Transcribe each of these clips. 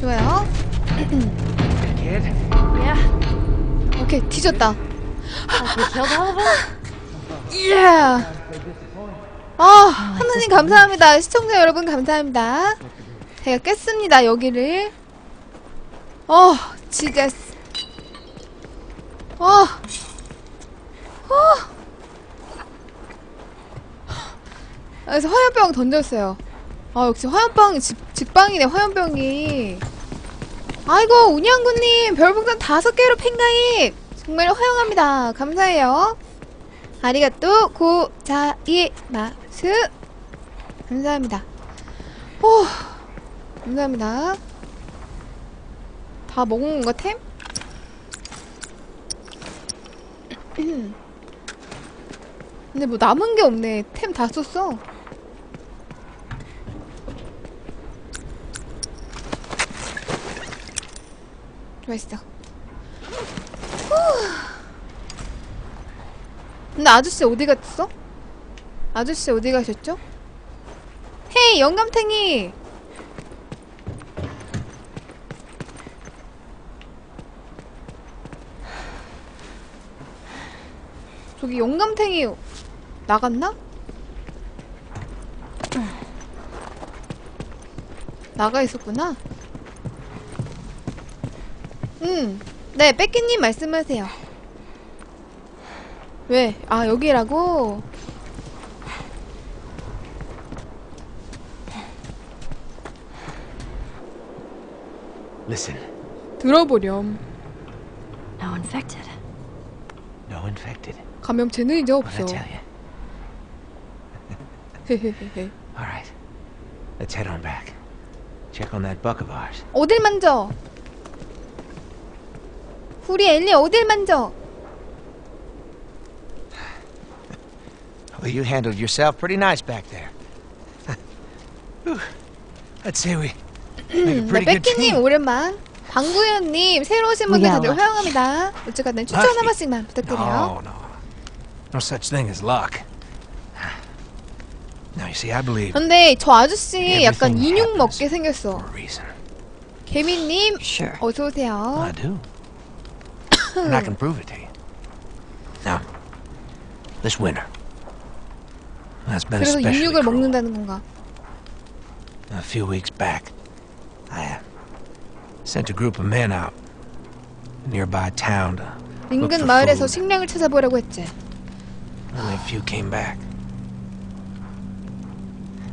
좋아요. 오케이, 뒤졌다. 예! 아, 하느님 감사합니다. 시청자 여러분 감사합니다. 제가 깼습니다, 여기를. 어, 진짜. 어. 어. 그래서 화염병 던졌어요. 아, 역시 화염병, 직, 직방이네, 화염병이. 아이고, 운영구님, 별풍선 다섯 개로 팬가입! 정말 허용합니다. 감사해요. 아리가또 고자이마스 감사합니다. 오 감사합니다. 다 먹은 건가 템? 근데 뭐 남은 게 없네. 템 다 썼어. 좋았어. 근데 아저씨 어디 갔어? 아저씨 어디 가셨죠? 헤이 영감탱이 저기 영감탱이 나갔나? 나가 있었구나 음, 네 뺏기님 말씀하세요 왜? 아 여기라고? Listen, 들어보렴 No infected. no infected. 감염체는 이제 없어 I tell you? 헤헤헤헤 All right, let's head on back. Check on that buck of ours. 어딜 만져? 우리 엘리 어딜 만져? Well, you handled yourself pretty nice back there. I'd say we make a 네, pretty good 뺏기님 team. 오랜만 방구연님 새로 오신 분들 다들. 환영합니다 어쨌든 추천 한 번씩만 부탁드려요 No, no, no such thing as luck. Now you see, I believe 근데 저 아저씨 약간 Everything 인육 happens. 먹게 생겼어 for a reason. 개미님 Sure. 어서 오세요 I do, and I can prove it to you. Now, this winter, that's been 그래서 especially 인육을 cruel. 먹는다는 건가 A few weeks back, I uh, sent a group of men out nearby town to look 인근 for 마을에서 food. 식량을 찾아보라고 했지 Only a few came back.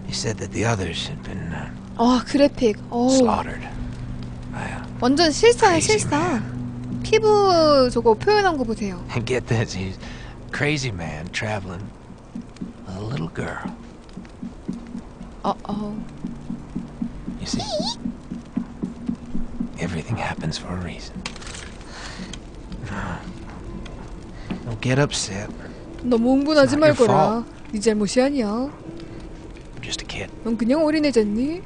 He said that the others had been uh, 아 그래픽 어우 slaughtered by a 완전 실사야 Crazy 실사 피부 저거 표현한 거 보세요 And get this, he's crazy man traveling with a little girl. 어어 You see, everything happens for a reason. Don't get upset. 너무 흥분하지 It's not your 말거라 네 잘못이 아니야 I'm just a kid. 넌 그냥 어린애잖니?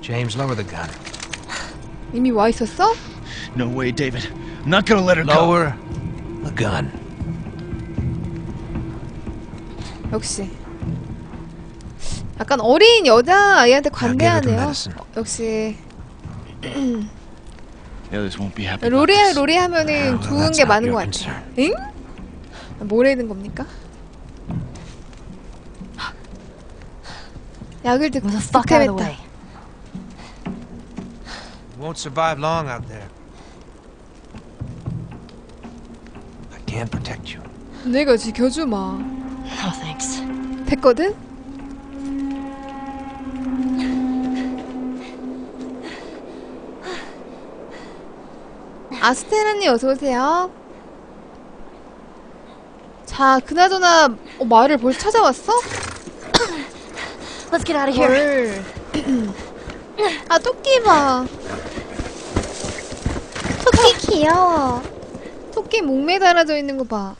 James, lower the gun. 이미 와 있었어? No way, David. I'm not gonna let her go. Lower the gun. 역시 약간 어린 여자 아이한테 her the 관대하네요. 어, 역시 this. 로리 하면은 좋은 게 많은 것 같아 응? 뭐라는 겁니까? 약을 듣고. You won't survive long out there. I can't protect you. 내가 지켜주마 No thanks. 됐거든? 아스테라님 어서 오세요 자 그나저나 어, 말을 벌써 찾아왔어? Let's get out of here. 헐. 아 토끼 봐 토끼 귀여워 토끼 목매 달아져 있는 거 봐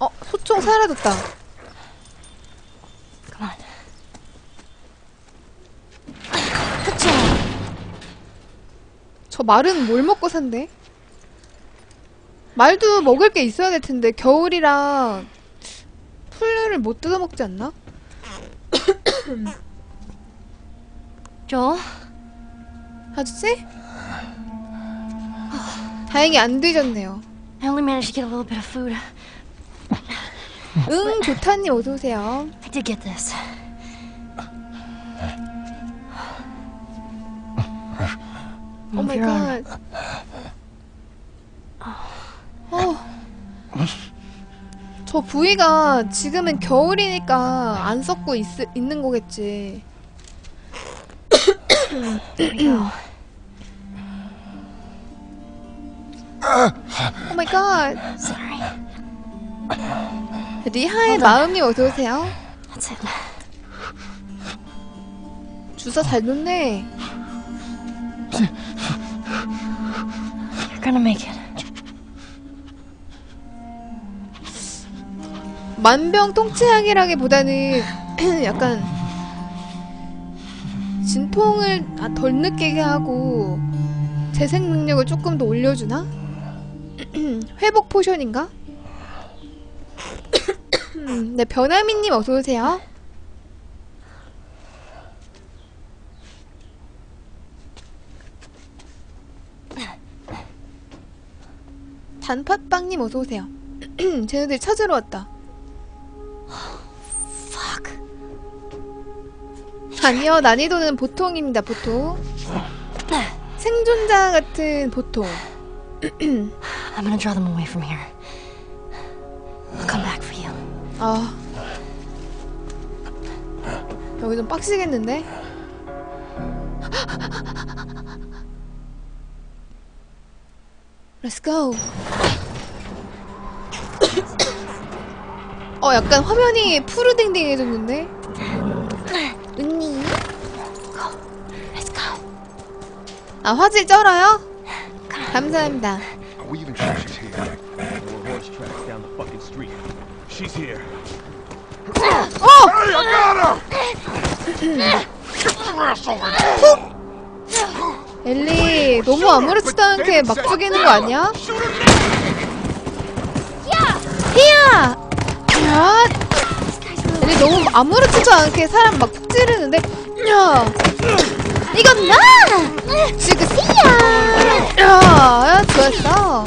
어 소총 사라졌다 Come on. 저 말은 뭘 먹고 산대? 말도 먹을 게 있어야 될 텐데 겨울이랑 풀을 못 뜯어 먹지 않나? Joel? 아저씨? 다행히 안 뒤졌네요. I only managed to get a little bit of food. 응, 좋다님 어서 오세요. I did get this. 오 마이. 갓. 어. 저 부위가 지금은 겨울이니까 안 썩고 있, 있는 거겠지. There we go. 오 마이 갓. Sorry. 리하의 마음이 어서 오세요. That's it. 주사 잘 놓네. You're gonna make it. 만병통치약이라기보다는 약간 진통을 아, 덜 느끼게 하고 재생 능력을 조금 더 올려주나? 회복 포션인가? 네 변하미님 어서 오세요. 단팥빵님 어서 오세요. 쟤네들 찾으러 왔다. 아니요, 난이도는 보통입니다, 보통. 생존자 같은 보통. I'm gonna draw them away from here. I'll come back for you. 아. 여기 좀 빡시겠는데? Let's go. 어, 약간 화면이 푸르딩딩해졌는데? 아, 화질 쩔어요? 감사합니다. Are we even sure she's here? More horse tracks down the fucking street. She's here. Hey, I got her! Get your ass over here! 엘리, 너무 아무렇지도 않게 막 죽이는 거 아니야? 히야! 야! 엘리 너무 아무렇지도 않게 사람 막 푹 찌르는데? 야! 이건 나! 죽으세요! 야! 야, 좋았어.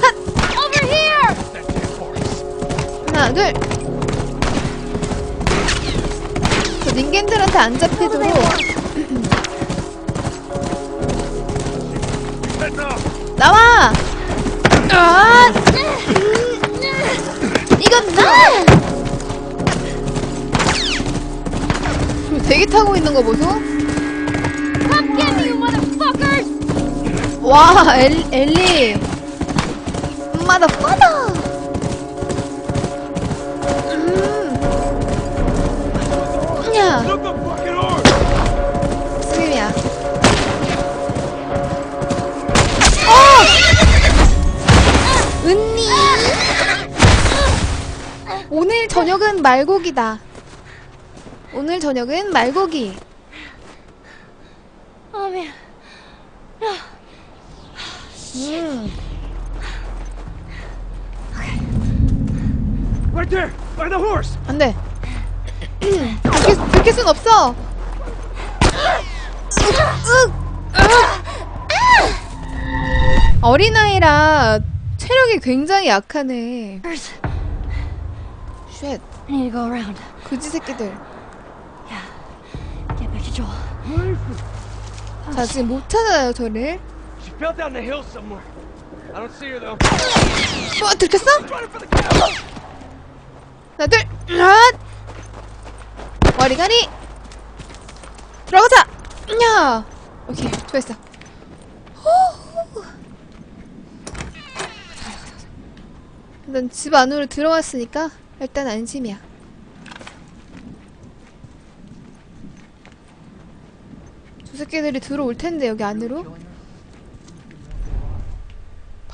핫! Over here! 하나, 둘. 저 닌겐들한테 안 잡히도록! 나와! 아! 이건 나! 저 대기 타고 있는 거 보소? 와, 엘, 엘리. 엄마다 빠다! 음. 야, Look the fucking horse! 스님이야. 어! 은니! 오늘 저녁은 말고기다. 오늘 저녁은 말고기. Oh 음. Right there! By the horse! 안 돼. 들킬, 들킬 순 없어. 어린아이라 체력이 굉장히 약하네. First, 쉣, I need to go around. 그지 새끼들. Get back to Joel. 자, 지금 못 찾아요, 저를. Fell down the hill somewhere. I don't see her though. 어, 들켰어? Running for the cow! 하나, 둘, 핫! 머리가리! 들어가자! 야! 오케이, 좋았어. 후! 일단 집 안으로 들어왔으니까 일단 안심이야. 저 새끼들이 들어올 텐데 여기 안으로? 밖에 있나? 냠냠냠. 아, Screw David then. I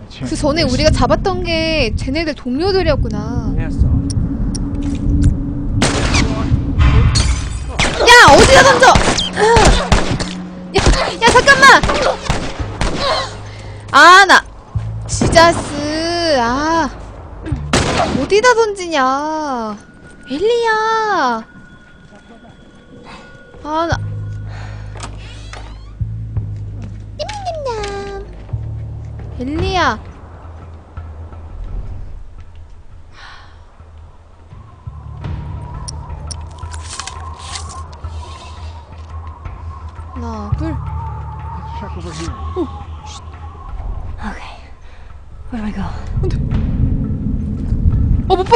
a chance. 그 전에 우리가 잡았던 게 쟤네들 동료들이었구나. 야, 어디다 던져? 야, 야 잠깐만. 아 나 지자스 아 어디다 던지냐? 엘리야. 아 나. 엘리야.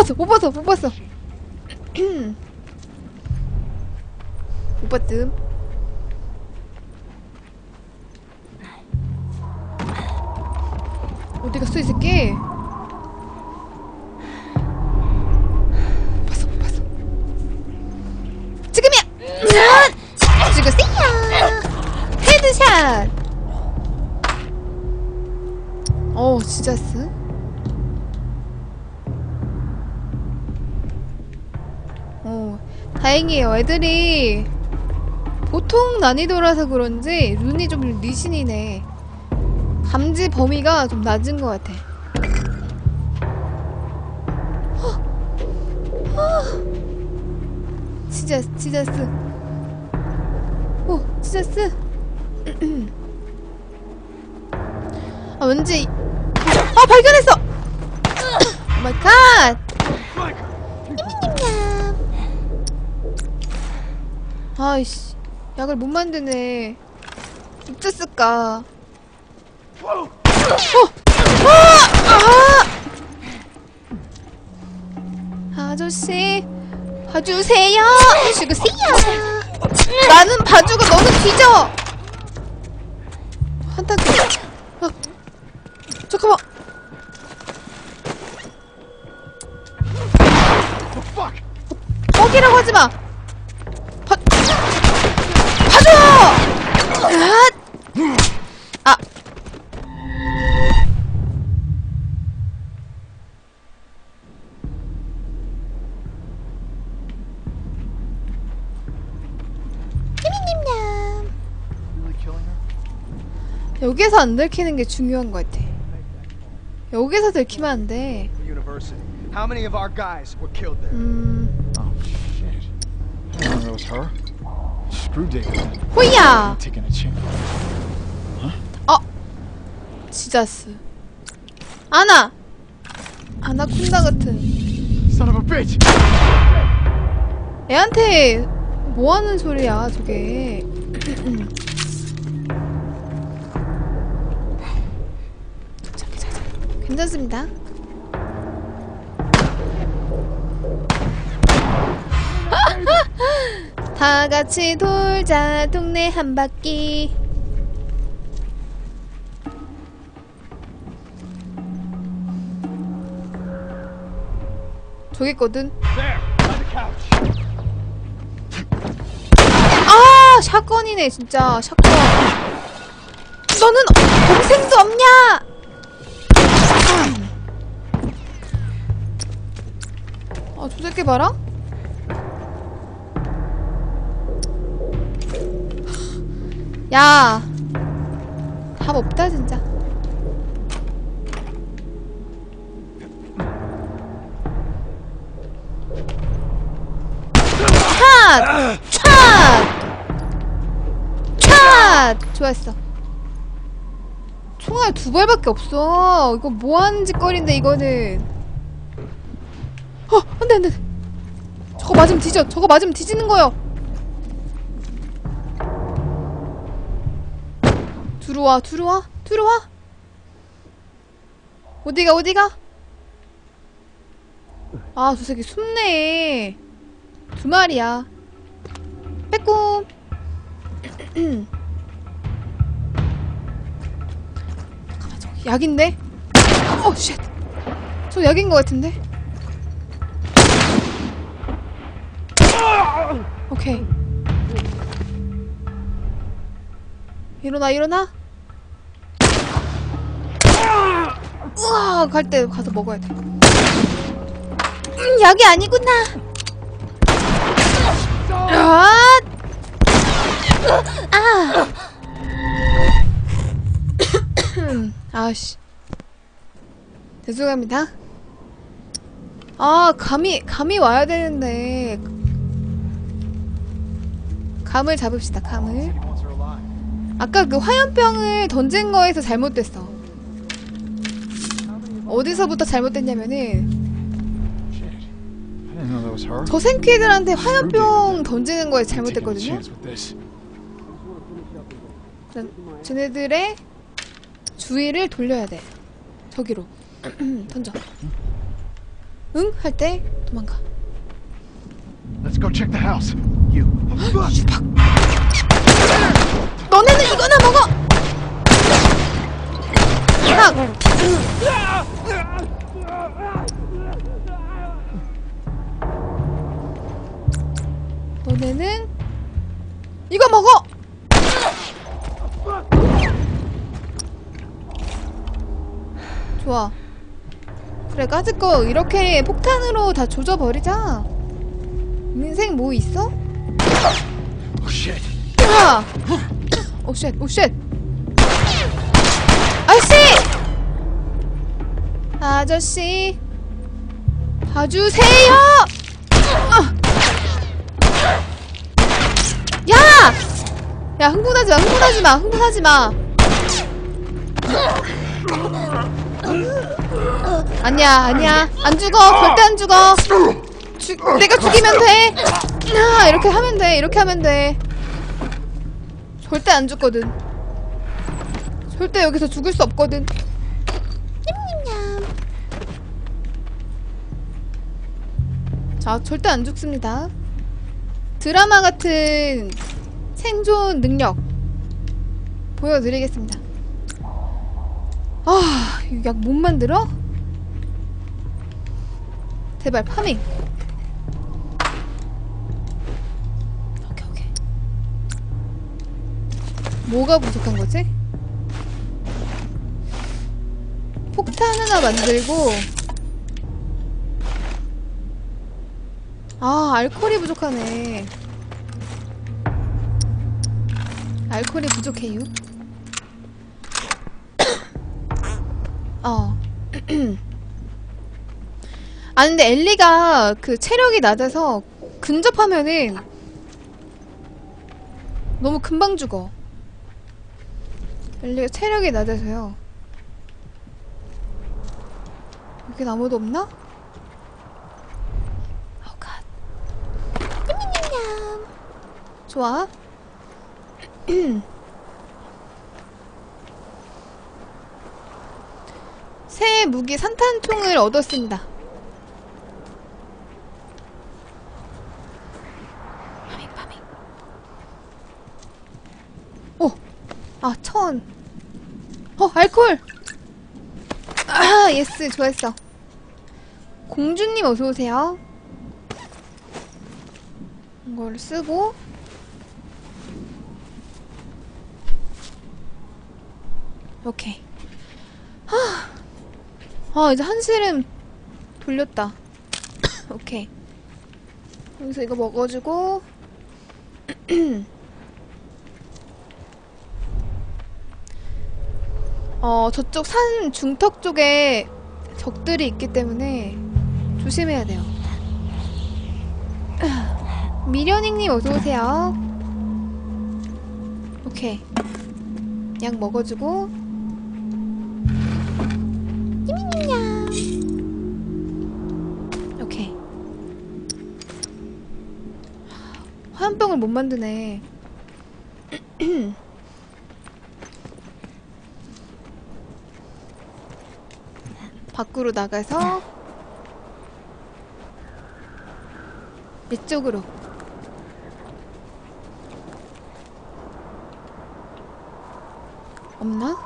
봤어, 못 봤어, 못 봤어. 못 봤음. 애들이 보통 난이도라서 그런지 눈이 좀 리신이네. 감지 범위가 좀 낮은 것 같아. 헉! 아! 지자스, 지자스. 오, 지자스. 아, 왠지. 아, 발견했어! 오 마이 갓! 아이씨 약을 못 만드네. 어쨌을까? 어! 아! 아저씨 봐주세요. 죽으세요. 나는 봐주고 너는 뒤져. 한탄 아, 잠깐만. 뻑이라고 하지마 봐, 봐줘! 아! 아. 여기서 안 들키는 게 중요한 것 같아. 여기서 들키면 안 돼. 음, 호이야! Ain't taking a chance. 지자스. 아나! 아나콘다 같은. Son of a bitch! 애한테 뭐 하는 소리야, 저게. 괜찮습니다. 다 같이 돌자, 동네 한 바퀴. 저기 있거든. 아 샷건이네 진짜 샷건 너는 동생도 없냐 아 저 새끼 봐라 야 답 없다 진짜 샷! 샷! 샷! 좋았어. 총알 두 발밖에 없어. 이거 뭐 하는 짓거리인데 이거는. 어, 안 돼 안 돼. 저거 맞으면 뒤져. 저거 맞으면 뒤지는 거요. 들어와, 들어와, 들어와. 어디가, 어디가? 아, 저 새끼 숨네. 두 마리야. 빼꼼. 잠깐만 저기 약인데? 어 쉣. 저 약인 것 같은데? 오케이. 일어나 일어나. 우와 갈 때 가서 먹어야 돼. 음, 여기 아니구나. 아! 아! 아씨. 죄송합니다. 아, 감이, 감이 와야 되는데. 감을 잡읍시다, 감을. 아까 그 화염병을 던진 거에서 잘못됐어. 어디서부터 잘못됐냐면은. 저 생퀴들한테 화염병 던지는 거에 잘못됐거든요? 쟤네들의 주의를 돌려야 돼. 저기로. 던져. 응? 할 때 도망가. Let's go check the house. You. 너네는 이거나 먹어! 학! 너네는 이거 먹어! 좋아. 그래, 까짓 거 이렇게 폭탄으로 다 조져버리자. 인생 뭐 있어? Oh shit. 야! 오 쉣, 오 쉣. 아저씨! 아저씨. 봐주세요! 아! 야! 야, 흥분하지 마, 흥분하지 마, 흥분하지 마. 아니야, 아니야. 안 죽어. 절대 안 죽어. 죽, 내가 죽이면 돼. 아, 이렇게 하면 돼. 이렇게 하면 돼. 절대 안 죽거든. 절대 여기서 죽을 수 없거든. 냠냠냠. 자, 절대 안 죽습니다. 드라마 같은 생존 능력 보여드리겠습니다. 아, 약 못 만들어? 제발 파밍. 뭐가 부족한 거지? 하나 만들고. 아 알코올이 부족하네. 알코올이 부족해요? 어. 아 근데 엘리가 그 체력이 낮아서 근접하면은 너무 금방 죽어. 엘리가 체력이 낮아서요 여긴 아무도 없나? 어 갓. 냠냠냠냠 좋아 새 무기 산탄총을 얻었습니다. 파밍 파밍. 오, 아 천. 어 알콜. 아 예스 좋았어. 공주님 어서 오세요. 이걸 쓰고. 오케이. 아 이제 한시름 돌렸다. 오케이. 여기서 이거 먹어주고. 어 저쪽 산 중턱 쪽에 적들이 있기 때문에 조심해야 돼요. 미련잉님 어서오세요. 오케이. 약 먹어주고. 오케이. 화염병을 못 만드네. 밖으로 나가서 이쪽으로. 없나?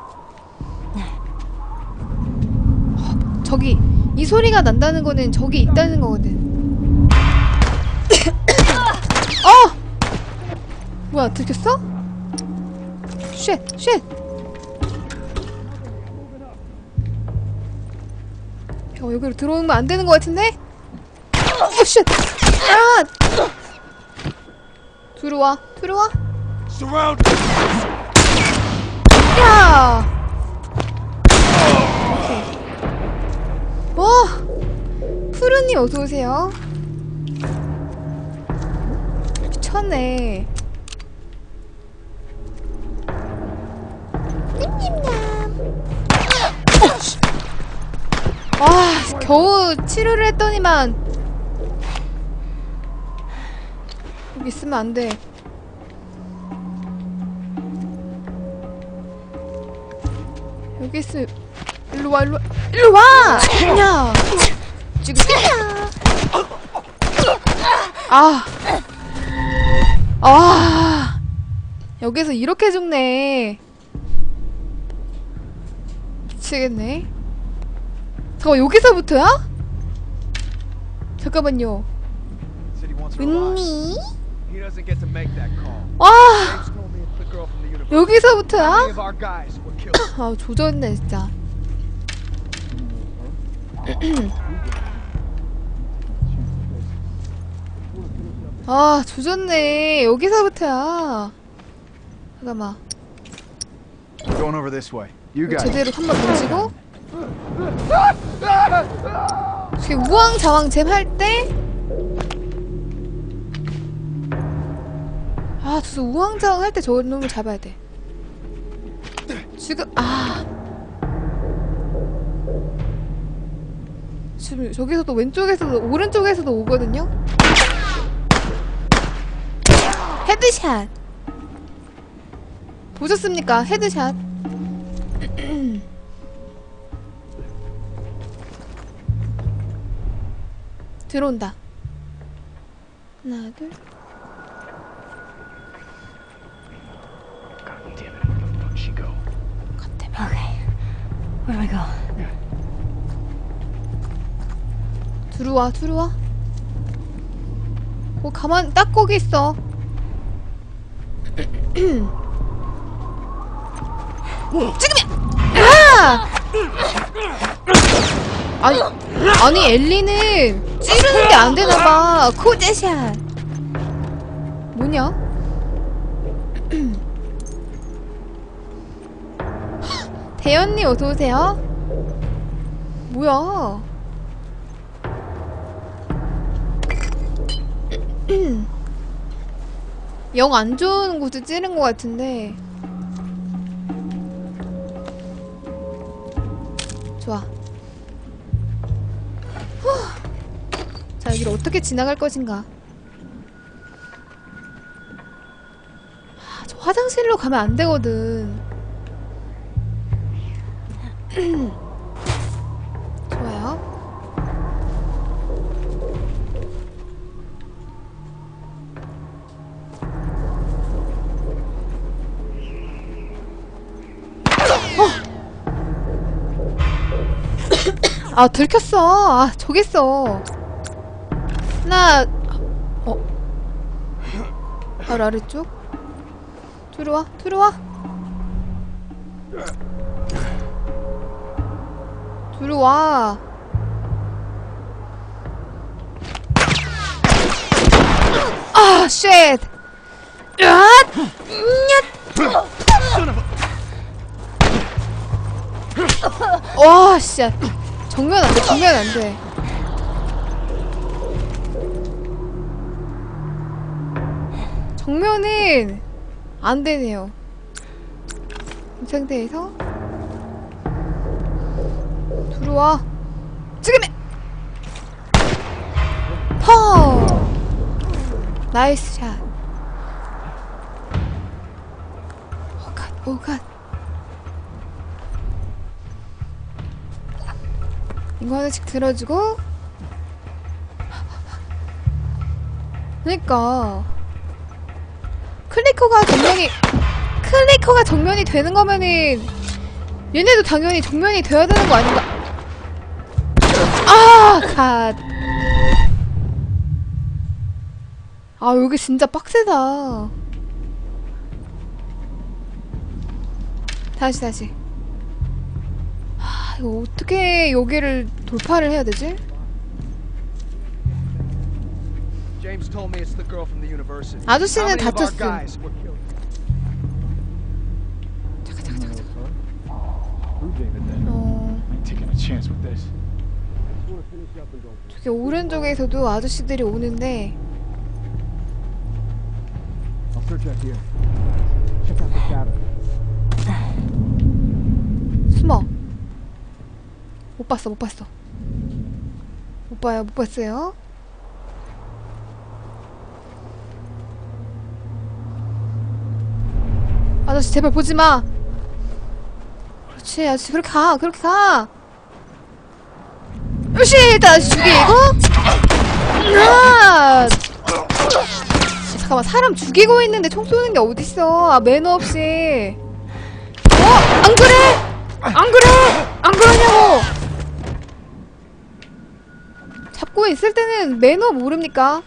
저기 이 소리가 난다는 거는 저기 있다는 거거든. 어! 뭐야 들켰어? 쉣, 쉣. 어, 여기로 들어오면 안 되는 거 같은데? 어, 쉣. 아! 들어와, 들어와. 야! 오! 뭐? 푸른님 어서오세요. 미쳤네. 와, 어, 아, 겨우 치료를 했더니만 있으면 안 돼. 여기 있으면 일로 와 일로 와 일로 와! 야! 지금 아. 아. 여기서 이렇게 죽네. 미치겠네. 잠깐 여기서부터야? 잠깐만요. 은니? 와. Many 여기서부터야? 아, 조졌네, 진짜. 아, 조졌네. 여기서부터야. 잠깐만. 제대로 한 번 던지고. 이렇게 우왕좌왕 잼 할 때. 아, 저 우왕좌왕 할 때 저 놈을 잡아야 돼. 지금, 아. 지금 저기서도 왼쪽에서도 오른쪽에서도 오거든요? 헤드샷! 보셨습니까? 헤드샷. 들어온다. 하나, 둘. I go? 들어와, 들어와. 어, 가만, 딱 거기 있어. 지금이야! 아! 아니, 아니, 엘리는 찌르는 게 안 되나 봐. 코제샷. 뭐냐? 대현님 어서오세요. 뭐야? 영 안 좋은 곳을 찌른 것 같은데 좋아 후. 자 여기를 어떻게 지나갈 것인가 아, 저 화장실로 가면 안 되거든 좋아요. 아 들켰어. 아 저기 있어. 하나 어. 바로 아래쪽? 들어와 들어와 들어와 아 쉣! 야! 와, 씨. 정면 안 돼, 정면 안 돼. 정면은 안 되네요. 이 상태에서 들어와. 지금이! 퍼! 나이스 샷. 오갓, 오갓. 이거 하나씩 들어주고 그니까 클리커가 정면이 클리커가 정면이 되는 거면은 얘네도 당연히 정면이 돼야 되는 거 아닌가 아! 갓. 아 여기 진짜 빡세다 다시 다시 아, 이거 어떻게 여기를 돌파를 해야 되지? James told me it's the girl from the university. 아저씨는 다쳤음. 잠깐 잠깐 잠깐. 어 I ain't taking a chance with this. 저기 오른쪽에서도 아저씨들이 오는데. 숨어. 못 봤어, 못 봤어. 못 봐요, 못 봤어요. 아저씨, 제발 보지 마. 그렇지, 아저씨, 그렇게 가, 그렇게 가. 일단 아저씨 죽이고. 아! 잠깐만, 사람 죽이고 있는데 총 쏘는 게 어딨어. 아, 매너 없이. 어? 안 그래? 안 그래? 안 그러냐고! 잡고 있을 때는 매너 모릅니까?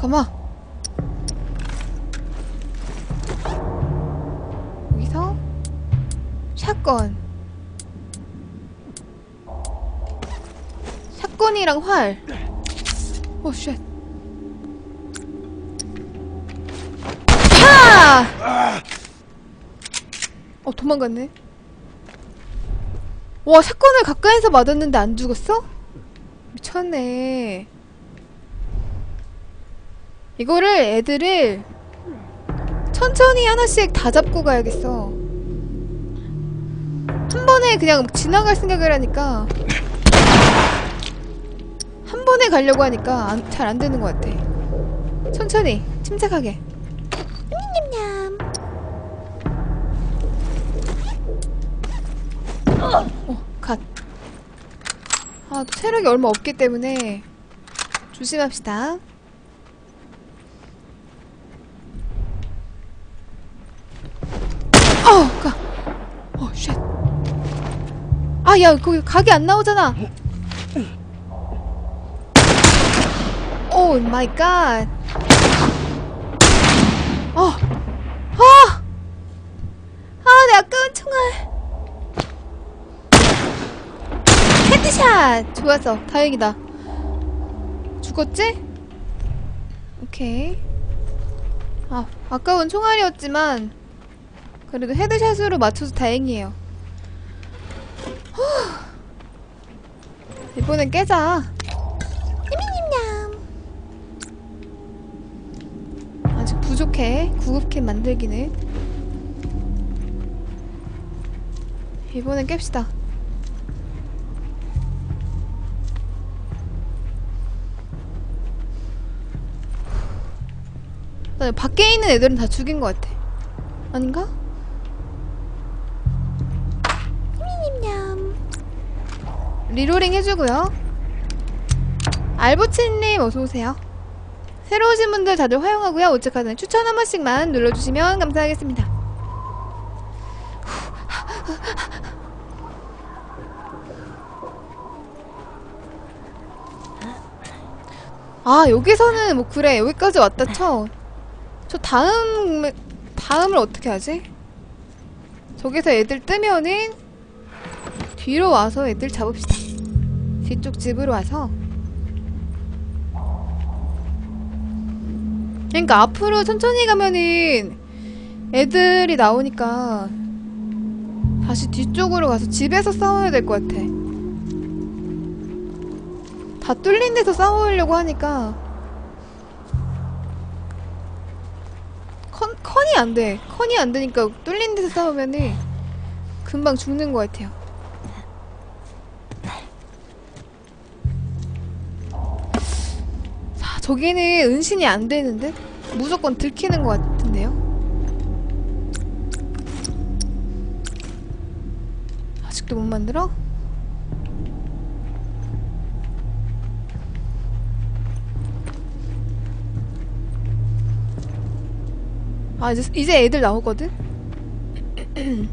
잠깐만. 여기서 샷건. 샷건이랑 활. 오, 쉣. 파! 어, 도망갔네. 와, 샷건을 가까이서 맞았는데 안 죽었어? 미쳤네. 이거를 애들을 천천히 하나씩 다 잡고 가야겠어. 한 번에 그냥 지나갈 생각을 하니까 한 번에 가려고 하니까 잘 안 되는 것 같아. 천천히, 침착하게. 냠냠냠. 어, 갓. 아, 또 체력이 얼마 없기 때문에 조심합시다. 어, 가. 어, 쉣. 아, 야, 거기 각이 안 나오잖아. 오 마이 갓. 어. 어. 아, 내 아까운 총알. 헤드샷. 좋았어. 다행이다. 죽었지? 오케이. 아, 아까운 총알이었지만 그래도 헤드샷으로 맞춰서 다행이에요. 후. 이번엔 깨자. 아직 부족해. 구급캠 만들기는. 이번엔 깹시다. 나 밖에 있는 애들은 다 죽인 것 같아. 아닌가? 리로링 해주고요. 알보치님 어서오세요. 새로 오신 분들 다들 화용하고요. 오츠카드는 추천 한 번씩만 눌러주시면 감사하겠습니다. 아 여기서는 뭐 그래 여기까지 왔다 쳐. 저 다음 다음을 어떻게 하지? 저기서 애들 뜨면은 뒤로 와서 애들 잡읍시다. 뒤쪽 집으로 와서. 그러니까 앞으로 천천히 가면은 애들이 나오니까 다시 뒤쪽으로 가서 집에서 싸워야 될 것 같아. 다 뚫린 데서 싸우려고 하니까 컨, 컨이 안 돼. 컨이 안 되니까 뚫린 데서 싸우면은 금방 죽는 것 같아요. 저기는 은신이 안 되는데? 무조건 들키는 것 같은데요? 아직도 못 만들어? 아 이제 이제 애들 나오거든.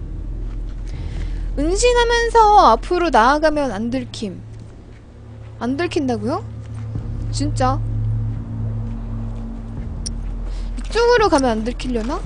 은신하면서 앞으로 나아가면 안 들킴. 안 들킨다고요? 진짜? 이쪽으로 가면 안 들키려나?